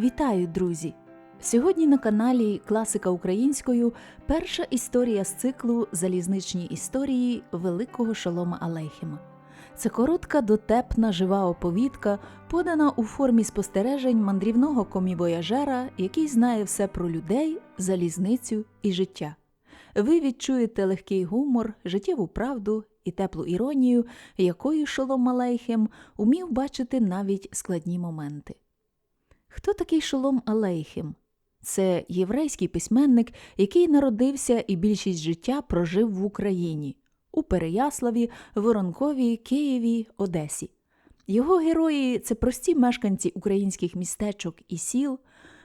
Вітаю, друзі! Сьогодні на каналі Класика українською перша історія з циклу Залізничні історії Великого Шолома Алейхіма. Це коротка, дотепна, жива оповідка, подана у формі спостережень мандрівного комівояжера, який знає все про людей, залізницю і життя. Ви відчуєте легкий гумор, життєву правду і теплу іронію, якою Шолом Алейхем умів бачити навіть складні моменти. Хто такий Шолом Алейхим? Це єврейський письменник, який народився і більшість життя прожив в Україні у Переяславі, Воронкові, Києві, Одесі. Його герої це прості мешканці українських містечок і сіл,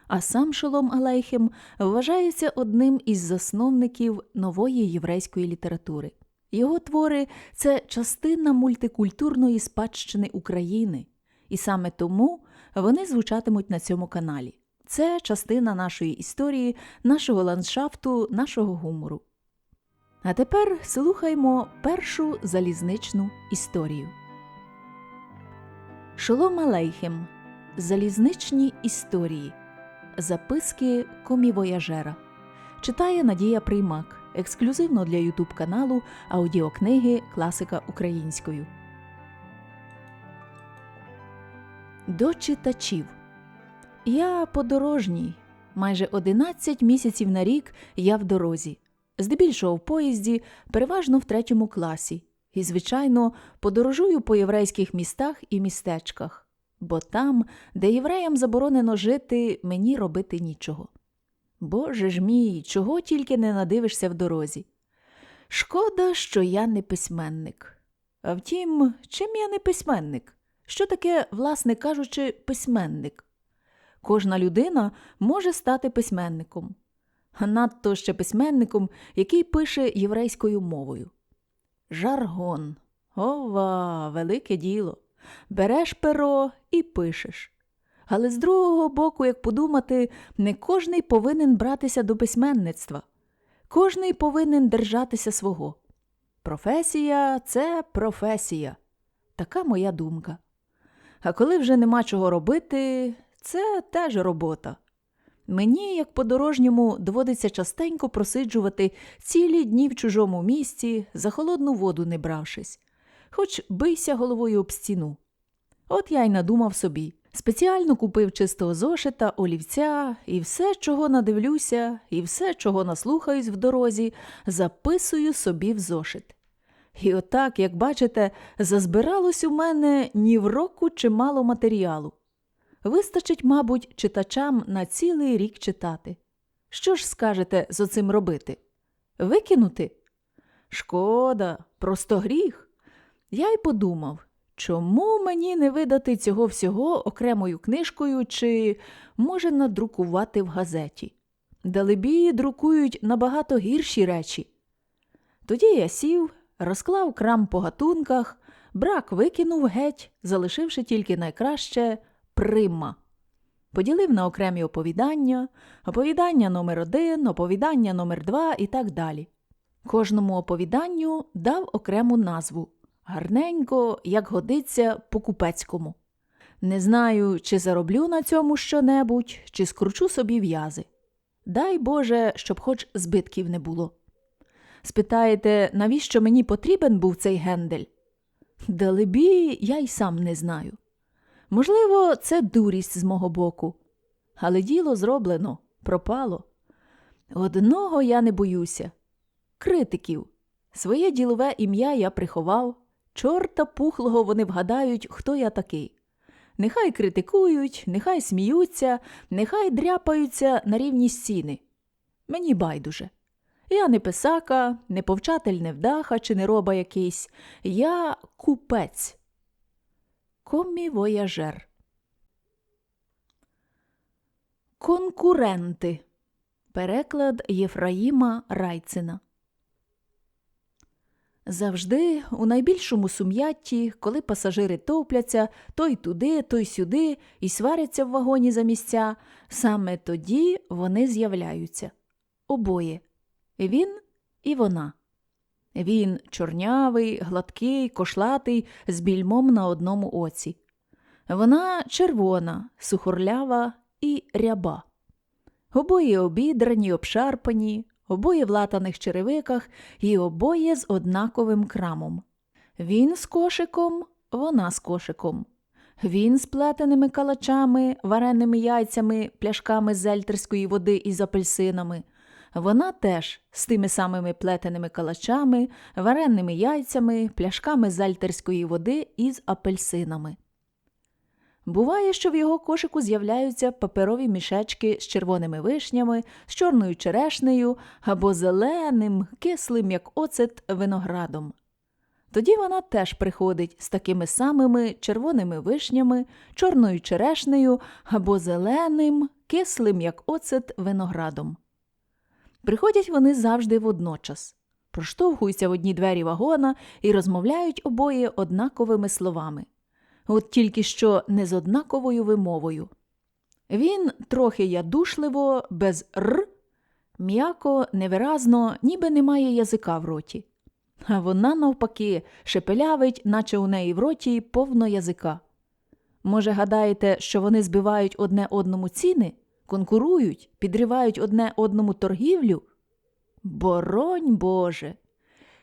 а сам Шолом Алейхим вважається одним із засновників нової єврейської літератури. Його твори це частина мультикультурної спадщини України, і саме тому вони звучатимуть на цьому каналі. Це частина нашої історії, нашого ландшафту, нашого гумору. А тепер слухаймо першу залізничну історію. Шолом Алейхем. Залізничні історії. Записки комівояжера. Читає Надія Приймак. Ексклюзивно для Ютуб каналу аудіокниги Класика українською. До читачів. Я подорожній. Майже 11 місяців на рік я в дорозі. Здебільшого в поїзді, переважно в третьому класі. І, звичайно, подорожую по єврейських містах і містечках, бо там, де євреям заборонено жити, мені робити нічого. Боже ж мій, чого тільки не надивишся в дорозі. Шкода, що я не письменник. А втім, чим я не письменник? Що таке, власне кажучи, письменник? Кожна людина може стати письменником, а надто ще письменником, який пише єврейською мовою. Жаргон. Ова, велике діло. Береш перо і пишеш. Але з другого боку, як подумати, не кожний повинен братися до письменництва. Кожний повинен держатися свого. Професія це професія. Така моя думка. А коли вже нема чого робити, це теж робота. Мені, як подорожньому, доводиться частенько просиджувати цілі дні в чужому місці, за холодну воду не бравшись, хоч бийся головою об стіну. От я й надумав собі. Спеціально купив чистого зошита, олівця, і все, чого надивлюся, і все, чого наслухаюсь в дорозі, записую собі в зошит. І отак, як бачите, зазбиралось у мене ні в року чимало матеріалу. Вистачить, мабуть, читачам на цілий рік читати. Що ж скажете з оцим робити? Викинути? Шкода, просто гріх. Я й подумав, чому мені не видати цього всього окремою книжкою чи, може, надрукувати в газеті? Далебі друкують набагато гірші речі. Тоді я сів, розклав крам по гатунках, брак викинув геть, залишивши тільки найкраще прима. Поділив на окремі оповідання, оповідання номер один, оповідання номер два і так далі. Кожному оповіданню дав окрему назву гарненько, як годиться по купецькому. Не знаю, чи зароблю на цьому щонебудь, чи скручу собі в'язи. Дай Боже, щоб хоч збитків не було. Спитаєте, навіщо мені потрібен був цей гендель? Далебі, я й сам не знаю. Можливо, це дурість з мого боку, але діло зроблено, пропало. Одного я не боюся критиків. Своє ділове ім'я я приховав, чорта пухлого вони вгадають, хто я такий. Нехай критикують, нехай сміються, нехай дряпаються на рівні стіни. Мені байдуже. Я не писака, не повчатель невдаха чи не роба якийсь. Я купець. Комівояжер. Конкуренти. Переклад Єфраїма Райцина. Завжди у найбільшому сум'ятті, коли пасажири топляться то й туди, то й сюди і сваряться в вагоні за місця, саме тоді вони з'являються. Обоє він і вона. Він чорнявий, гладкий, кошлатий, з більмом на одному оці. Вона червона, сухорлява і ряба. Обоє обідрані, обшарпані, обоє в латаних черевиках і обоє з однаковим крамом. Він з кошиком, вона з кошиком. Він з плетеними калачами, вареними яйцями, пляшками зельтерської води із апельсинами. Вона теж з тими самими плетеними калачами, вареними яйцями, пляшками з альтерської води із апельсинами. Буває, що в його кошику з'являються паперові мішечки з червоними вишнями, з чорною черешнею або зеленим, кислим, як оцет, виноградом. Тоді вона теж приходить з такими самими червоними вишнями, чорною черешнею або зеленим, кислим, як оцет, виноградом. Приходять вони завжди водночас, проштовхуються в одні двері вагона і розмовляють обоє однаковими словами. От тільки що не з однаковою вимовою. Він трохи ядушливо, без р, м'яко, невиразно, ніби немає язика в роті. А вона, навпаки, шепелявить, наче у неї в роті повно язика. Може, гадаєте, що вони збивають одне одному ціни, конкурують, підривають одне одному торгівлю? Боронь Боже!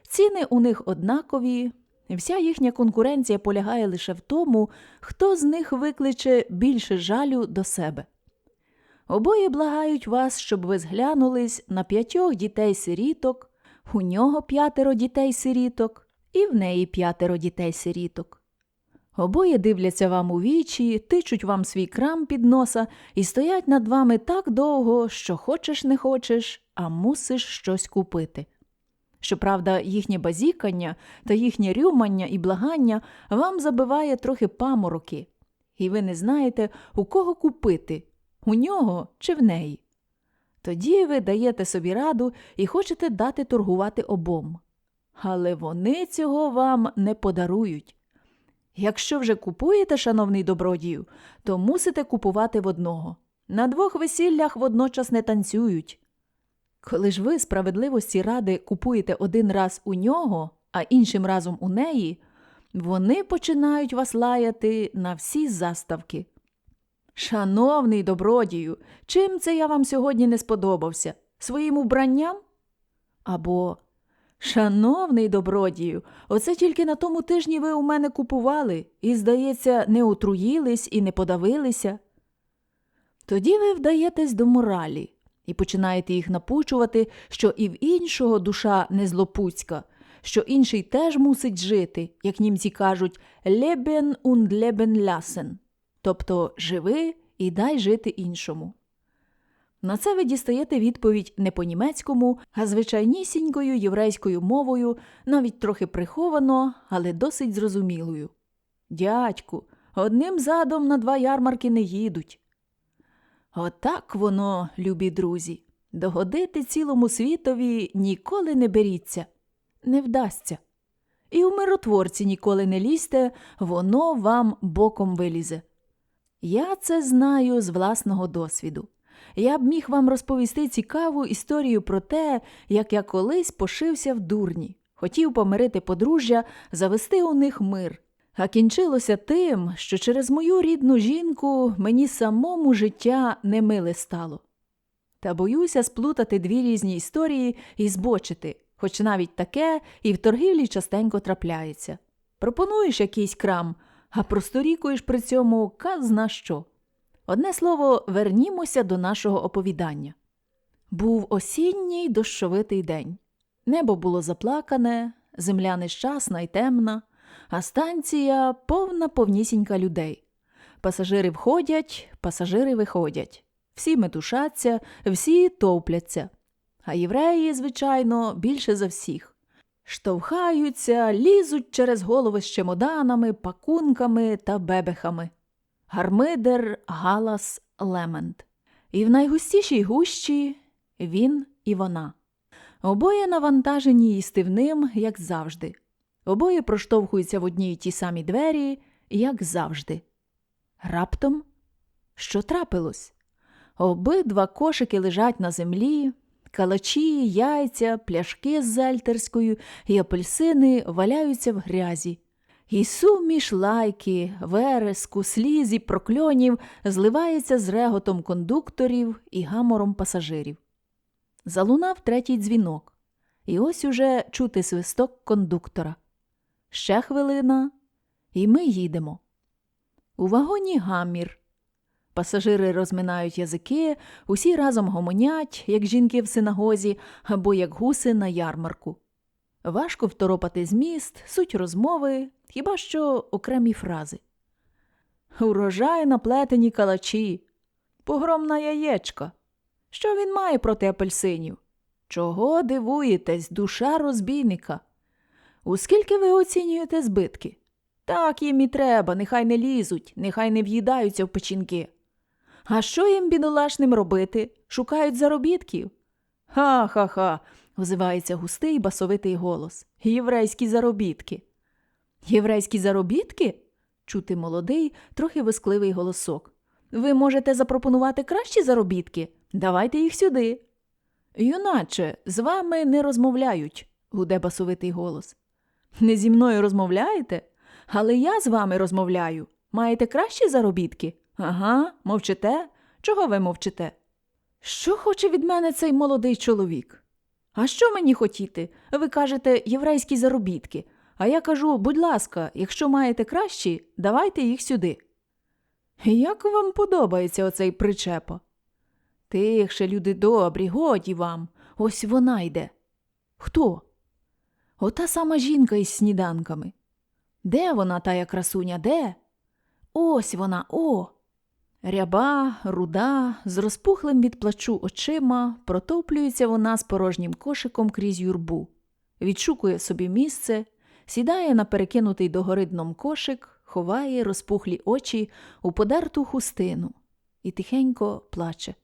Ціни у них однакові, вся їхня конкуренція полягає лише в тому, хто з них викличе більше жалю до себе. Обоє благають вас, щоб ви зглянулись на п'ятьох дітей-сиріток, у нього п'ятеро дітей-сиріток, і в неї п'ятеро дітей-сиріток. Обоє дивляться вам у вічі, тичуть вам свій крам під носа і стоять над вами так довго, що хочеш не хочеш, а мусиш щось купити. Щоправда, їхнє базікання та їхнє рюмання і благання вам забиває трохи памороки, і ви не знаєте, у кого купити у нього чи в неї. Тоді ви даєте собі раду і хочете дати торгувати обом. Але вони цього вам не подарують. Якщо вже купуєте, шановний добродію, то мусите купувати в одного. На двох весіллях водночас не танцюють. Коли ж ви справедливості ради купуєте один раз у нього, а іншим разом у неї, вони починають вас лаяти на всі заставки. Шановний добродію, чим це я вам сьогодні не сподобався? Своїм убранням? Або Шановний добродію, оце тільки на тому тижні ви у мене купували і, здається, не отруїлись і не подавилися. Тоді ви вдаєтесь до моралі і починаєте їх напучувати, що і в іншого душа не злопуцька, що інший теж мусить жити, як німці кажуть, лебен und leben lassen, тобто живи і дай жити іншому. На це ви дістаєте відповідь не по німецькому, а звичайнісінькою єврейською мовою, навіть трохи приховано, але досить зрозумілою. Дядьку, одним задом на два ярмарки не їдуть. Отак воно, любі друзі, догодити цілому світові ніколи не беріться, не вдасться. І у миротворці ніколи не лізьте, воно вам боком вилізе. Я це знаю з власного досвіду. Я б міг вам розповісти цікаву історію про те, як я колись пошився в дурні, хотів помирити подружжя, завести у них мир. А кінчилося тим, що через мою рідну жінку мені самому життя немиле стало. Та боюся сплутати дві різні історії і збочити, хоч навіть таке і в торгівлі частенько трапляється. Пропонуєш якийсь крам, а просторікуєш при цьому казна що. Одне слово, вернімося до нашого оповідання. Був осінній дощовитий день. Небо було заплакане, земля нещасна і темна, а станція повна повнісінька людей. Пасажири входять, пасажири виходять, всі метушаться, всі топляться. А євреї, звичайно, більше за всіх. Штовхаються, лізуть через голови з чемоданами, пакунками та бебехами. Гармидер Галас Лемент. І в найгустішій гущі він і вона. Обоє навантажені їстивним, як завжди. Обоє проштовхуються в одні й ті самі двері, як завжди. Раптом що трапилось? Обидва кошики лежать на землі, калачі, яйця, пляшки з зельтерською і апельсини валяються в грязі. І суміш лайки, вереску, сліз і прокльонів зливається з реготом кондукторів і гамором пасажирів. Залунав третій дзвінок, і ось уже чути свисток кондуктора. Ще хвилина, і ми їдемо. У вагоні гамір. Пасажири розминають язики, усі разом гомонять, як жінки в синагозі або як гуси на ярмарку. Важко второпати зміст, суть розмови, хіба що окремі фрази. Урожай наплетені калачі, погромна яєчка. Що він має проти апельсинів? Чого дивуєтесь, душа розбійника? Оскільки ви оцінюєте збитки? Так їм і треба, нехай не лізуть, нехай не в'їдаються в печінки. А що їм бідолашним робити? Шукають заробітків? Ха-ха-ха, озивається густий басовитий голос. Єврейські заробітки. Єврейські заробітки? чути молодий, трохи вискливий голосок. Ви можете запропонувати кращі заробітки? Давайте їх сюди. Юначе, з вами не розмовляють, гуде басовитий голос. Не зі мною розмовляєте? Але я з вами розмовляю. Маєте кращі заробітки? Ага, мовчите? Чого ви мовчите? Що хоче від мене цей молодий чоловік? А що мені хотіти? Ви кажете єврейські заробітки. А я кажу, будь ласка, якщо маєте кращі, давайте їх сюди. Як вам подобається оцей причепа? Тихше, люди добрі, годі вам. Ось вона йде. Хто? Ота сама жінка із сніданками. Де вона, тая красуня, де? Ось вона, о. Ряба, руда, з розпухлим від плачу очима, протоплюється вона з порожнім кошиком крізь юрбу, відшукує собі місце, сідає на перекинутий догори дном кошик, ховає розпухлі очі у подерту хустину і тихенько плаче.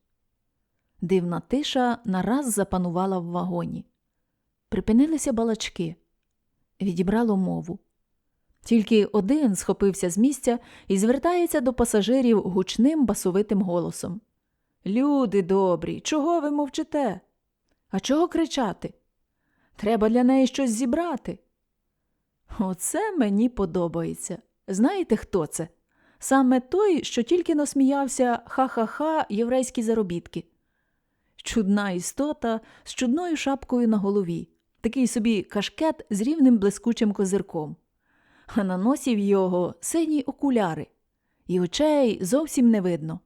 Дивна тиша нараз запанувала в вагоні. Припинилися балачки, відібрало мову. Тільки один схопився з місця і звертається до пасажирів гучним басовитим голосом. Люди добрі, чого ви мовчите? А чого кричати? Треба для неї щось зібрати. Оце мені подобається. Знаєте, хто це? Саме той, що тільки насміявся ха-ха-ха єврейські заробітки. Чудна істота з чудною шапкою на голові, такий собі кашкет з рівним блискучим козирком а на носі в його сині окуляри, і очей зовсім не видно.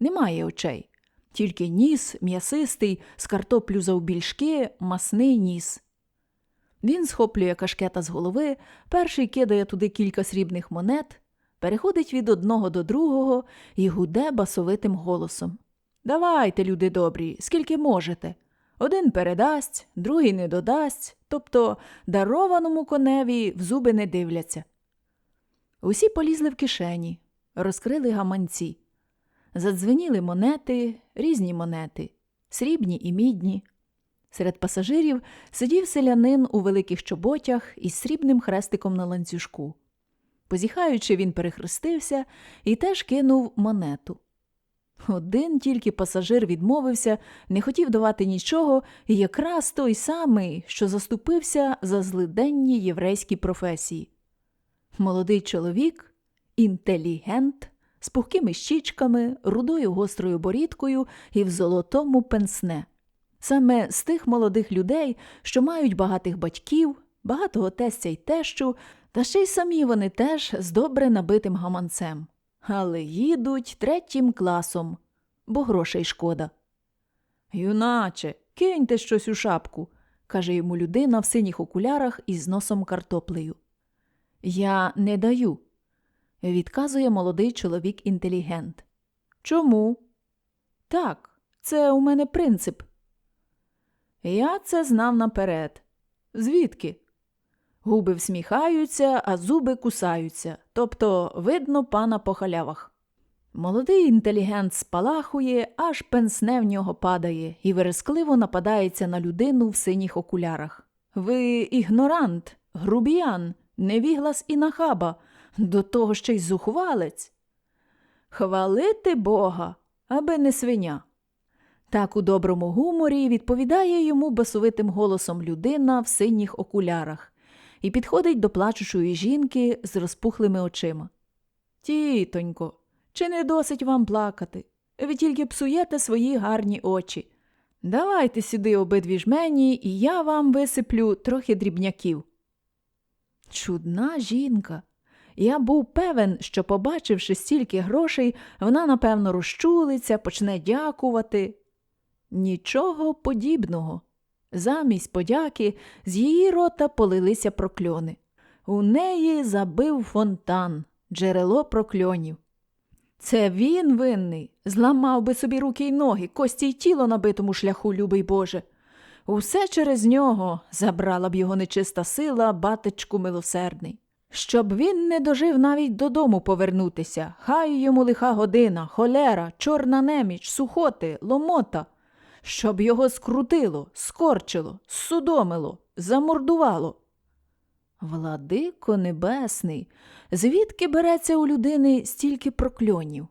Немає очей, тільки ніс м'ясистий, з картоплю завбільшки, масний ніс. Він схоплює кашкета з голови, перший кидає туди кілька срібних монет, переходить від одного до другого і гуде басовитим голосом. Давайте, люди добрі, скільки можете. Один передасть, другий не додасть, тобто дарованому коневі в зуби не дивляться. Усі полізли в кишені, розкрили гаманці. Задзвеніли монети, різні монети, срібні і мідні. Серед пасажирів сидів селянин у великих чоботях із срібним хрестиком на ланцюжку. Позіхаючи, він перехрестився і теж кинув монету. Один тільки пасажир відмовився, не хотів давати нічого, і якраз той самий, що заступився за злиденні єврейські професії. Молодий чоловік, інтелігент, з пухкими щічками, рудою гострою борідкою і в золотому пенсне. Саме з тих молодих людей, що мають багатих батьків, багатого тестя й тещу, та ще й самі вони теж з добре набитим гаманцем але їдуть третім класом, бо грошей шкода. Юначе, киньте щось у шапку, каже йому людина в синіх окулярах із носом картоплею. Я не даю, відказує молодий чоловік інтелігент. Чому? Так, це у мене принцип. Я це знав наперед. Звідки? Губи всміхаються, а зуби кусаються, тобто видно пана по халявах. Молодий інтелігент спалахує, аж пенсне в нього падає і верескливо нападається на людину в синіх окулярах. Ви ігнорант, грубіян, невіглас і нахаба, до того ще й зухвалець. Хвалити Бога, аби не свиня. Так у доброму гуморі відповідає йому басовитим голосом людина в синіх окулярах і підходить до плачучої жінки з розпухлими очима. Тітонько, чи не досить вам плакати? Ви тільки псуєте свої гарні очі. Давайте сюди обидві жмені, і я вам висиплю трохи дрібняків. Чудна жінка. Я був певен, що, побачивши стільки грошей, вона, напевно, розчулиться, почне дякувати. Нічого подібного. Замість подяки з її рота полилися прокльони. У неї забив фонтан, джерело прокльонів. Це він винний, зламав би собі руки й ноги, кості й тіло на битому шляху, любий Боже. Усе через нього забрала б його нечиста сила, батечку милосердний. Щоб він не дожив навіть додому повернутися, хай йому лиха година, холера, чорна неміч, сухоти, ломота, щоб його скрутило, скорчило, судомило, замордувало. Владико небесний, звідки береться у людини стільки прокльонів?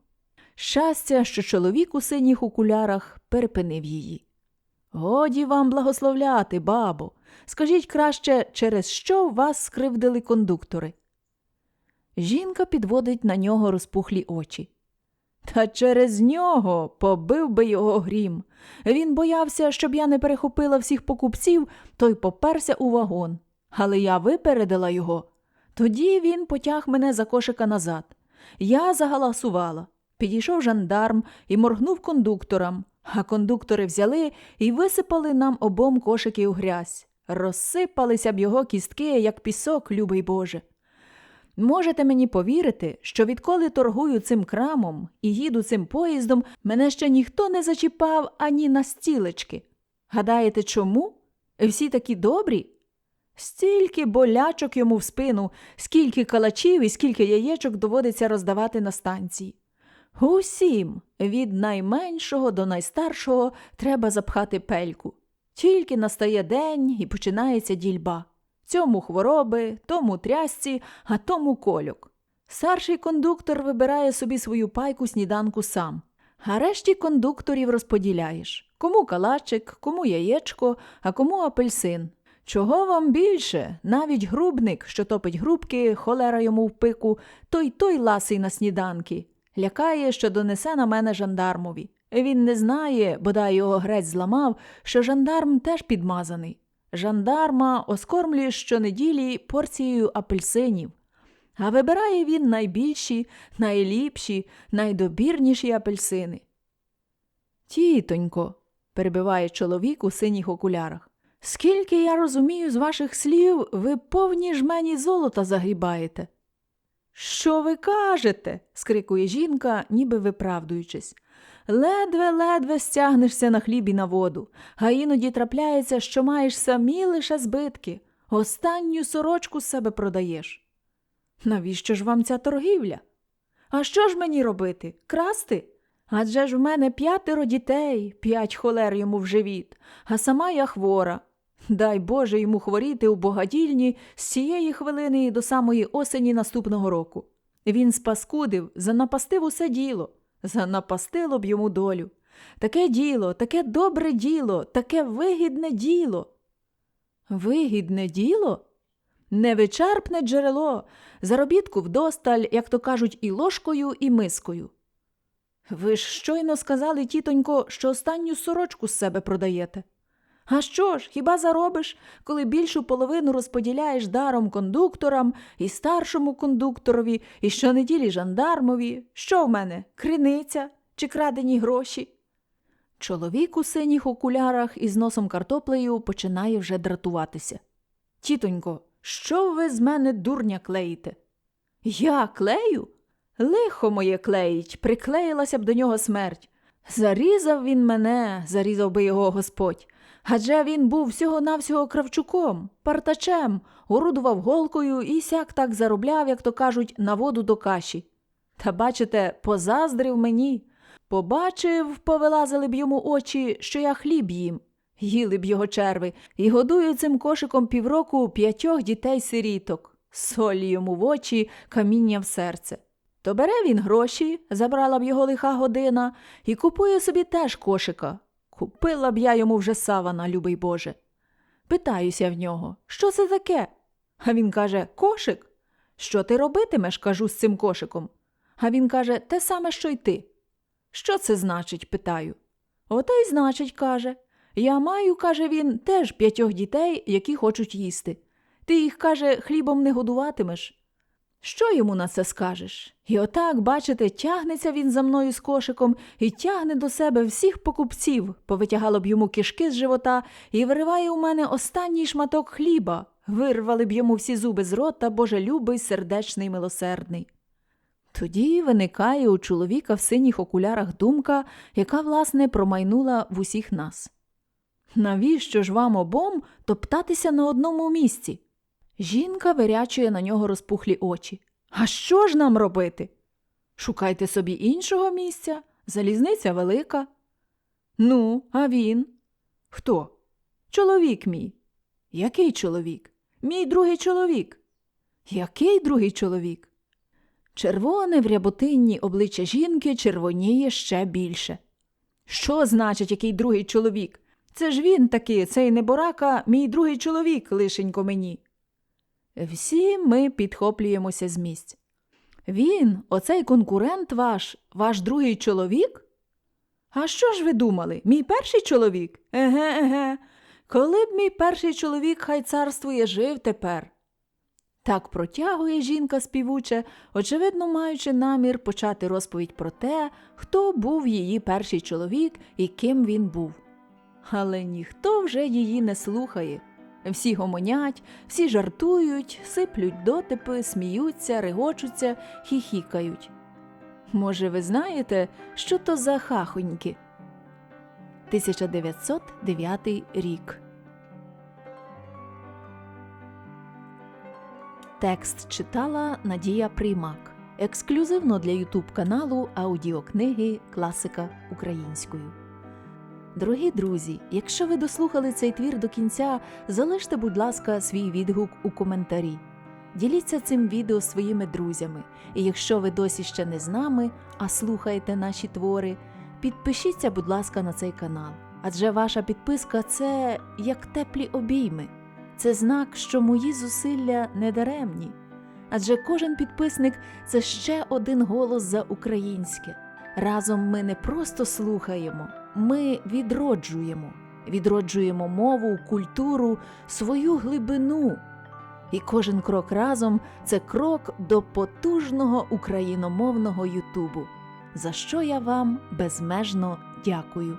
Щастя, що чоловік у синіх окулярах перепинив її. Годі вам благословляти, бабо. Скажіть краще, через що вас скривдили кондуктори? Жінка підводить на нього розпухлі очі. Та через нього побив би його грім. Він боявся, щоб я не перехопила всіх покупців, той поперся у вагон. Але я випередила його. Тоді він потяг мене за кошика назад. Я загаласувала. Підійшов жандарм і моргнув кондукторам, а кондуктори взяли і висипали нам обом кошики у грязь. Розсипалися б його кістки, як пісок, любий Боже. Можете мені повірити, що відколи торгую цим крамом і їду цим поїздом, мене ще ніхто не зачіпав ані на стілечки. Гадаєте, чому? Всі такі добрі? Стільки болячок йому в спину, скільки калачів і скільки яєчок доводиться роздавати на станції. Усім, від найменшого до найстаршого, треба запхати пельку. Тільки настає день і починається дільба. Цьому хвороби, тому трясці, а тому кольок. Старший кондуктор вибирає собі свою пайку сніданку сам, а решті кондукторів розподіляєш кому калачик, кому яєчко, а кому апельсин. Чого вам більше? Навіть грубник, що топить грубки, холера йому в пику, той той ласий на сніданки. Лякає, що донесе на мене жандармові. Він не знає, бодай його грець зламав, що жандарм теж підмазаний. Жандарма оскормлює щонеділі порцією апельсинів, а вибирає він найбільші, найліпші, найдобірніші апельсини. Тітонько, перебиває чоловік у синіх окулярах. Скільки я розумію з ваших слів, ви повні жмені золота загрібаєте. Що ви кажете? скрикує жінка, ніби виправдуючись. Ледве-ледве стягнешся на хліб і на воду, а іноді трапляється, що маєш самі лише збитки, останню сорочку з себе продаєш. Навіщо ж вам ця торгівля? А що ж мені робити? Красти? Адже ж в мене п'ятеро дітей, п'ять холер йому в живіт, а сама я хвора. Дай Боже йому хворіти у богадільні з цієї хвилини до самої осені наступного року. Він спаскудив, занапастив усе діло, занапастило б йому долю. Таке діло, таке добре діло, таке вигідне діло. Вигідне діло? Невичерпне джерело, заробітку вдосталь, як то кажуть, і ложкою, і мискою. Ви ж щойно сказали, тітонько, що останню сорочку з себе продаєте. А що ж, хіба заробиш, коли більшу половину розподіляєш даром кондукторам і старшому кондукторові, і щонеділі жандармові? Що в мене? Криниця чи крадені гроші? Чоловік у синіх окулярах із носом картоплею починає вже дратуватися. Тітонько, що ви з мене дурня клеїте? Я клею? Лихо моє клеїть, приклеїлася б до нього смерть. Зарізав він мене, зарізав би його Господь. Адже він був всього-навсього кравчуком, партачем, орудував голкою і сяк так заробляв, як то кажуть, на воду до каші. Та, бачите, позаздрив мені. Побачив, повилазили б йому очі, що я хліб їм. Їли б його черви і годую цим кошиком півроку п'ятьох дітей-сиріток, солі йому в очі, каміння в серце. То бере він гроші, забрала б його лиха година, і купує собі теж кошика. Купила б я йому вже савана, любий Боже. Питаюся в нього, що це таке? А він каже: Кошик. Що ти робитимеш? кажу з цим кошиком. А він каже, те саме, що й ти. Що це значить? питаю. Ото й значить, каже. Я маю, каже він, теж п'ятьох дітей, які хочуть їсти. Ти їх, каже, хлібом не годуватимеш. Що йому на це скажеш? І отак, бачите, тягнеться він за мною з кошиком і тягне до себе всіх покупців, повитягало б йому кишки з живота і вириває у мене останній шматок хліба. Вирвали б йому всі зуби з рота, божелюбий, сердечний, милосердний. Тоді виникає у чоловіка в синіх окулярах думка, яка, власне, промайнула в усіх нас. Навіщо ж вам обом топтатися на одному місці? Жінка вирячує на нього розпухлі очі. А що ж нам робити? Шукайте собі іншого місця, залізниця велика. Ну, а він? Хто? Чоловік мій. Який чоловік? Мій другий чоловік. Який другий чоловік? Червоне в ряботинні обличчя жінки червоніє ще більше. Що значить, який другий чоловік? Це ж він таки, цей неборака, мій другий чоловік, лишенько мені. Всі ми підхоплюємося з місць. Він, оцей конкурент ваш, ваш другий чоловік? А що ж ви думали? Мій перший чоловік? Еге, еге. Коли б мій перший чоловік хай царствує жив тепер. Так протягує жінка співуче, очевидно маючи намір почати розповідь про те, хто був її перший чоловік і ким він був. Але ніхто вже її не слухає. Всі гомонять, всі жартують, сиплють дотипи, сміються, регочуться, хіхікають. Може, ви знаєте, що то за хахоньки? 1909 рік. Текст читала Надія Приймак. Ексклюзивно для Ютуб каналу аудіокниги Класика українською. Дорогі друзі, якщо ви дослухали цей твір до кінця, залиште, будь ласка, свій відгук у коментарі. Діліться цим відео своїми друзями. І якщо ви досі ще не з нами, а слухаєте наші твори, підпишіться, будь ласка, на цей канал. Адже ваша підписка це як теплі обійми. Це знак, що мої зусилля не даремні. Адже кожен підписник це ще один голос за українське. Разом ми не просто слухаємо, ми відроджуємо, відроджуємо мову, культуру, свою глибину. І кожен крок разом це крок до потужного україномовного Ютубу, за що я вам безмежно дякую.